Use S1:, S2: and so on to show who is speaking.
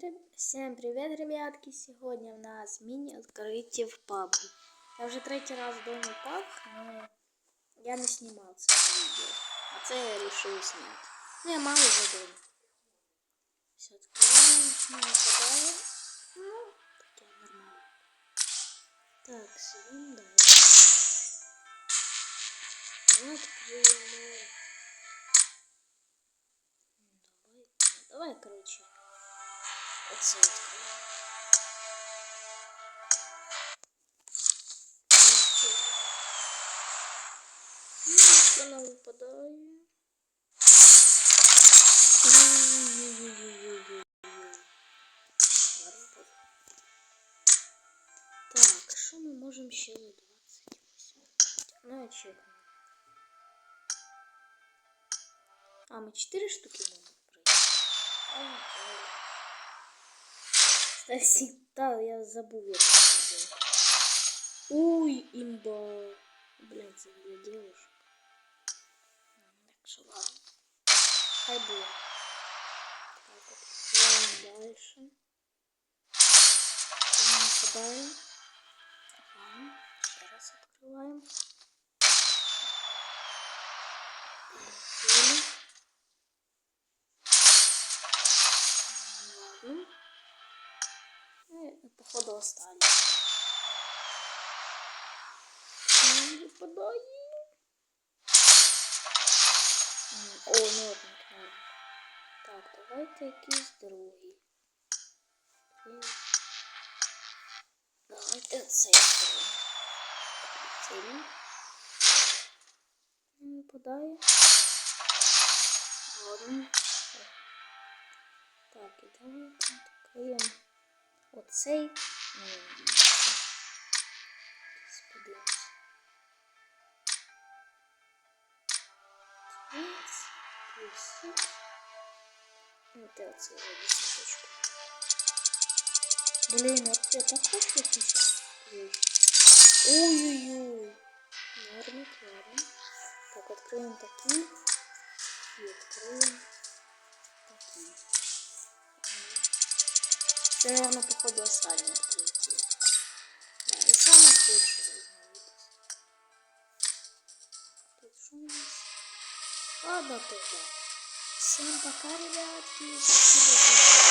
S1: реб- Всем привет, ребятки! Сегодня у нас мини-открытие в PUBG. Я вже третій раз дома PUBG, но я не знімав це відео. А це я вирішив зняти. Ну, я мало вже дома. Все, відкриваємо, не нападає. Ну, таке нормально. Так, сидим, давай. Давай откроем. Давай, ну, давай, короче. Оце відкриємо. Ну, що нам випадає? Ой-ой-ой-ой-ой-ой. Ладно, пофіг. Так, що ми можемо ще за 28? Ну, я чекну. А, ми 4 штуки можемо Кстати, да, я делать. Ой, имба. Блин, это для девушек. Так что ладно. Хай. Так открываем дальше. Потом нападаем. Ага, еще раз открываем. Открыли. Ну, и, походу остались. Не выпадай. М, О, норник, норник. Так, давайте якийсь другий. Давайте цей другий. Цей. Не випадає. Ладно. Так, і давайте. Оцей. Подивимось. Десять. Ну, ти оцей десяточку. Блін, а ти також якийсь? Ой-ой-ой. Нормик, ладно. Так, откроем такие. И откроем такие. Це, наверное, походу останнє открытие. Да, самое худшее должно быть. Тут что у нас? Ладно, тогда. Всем пока, ребятки. Спасибо за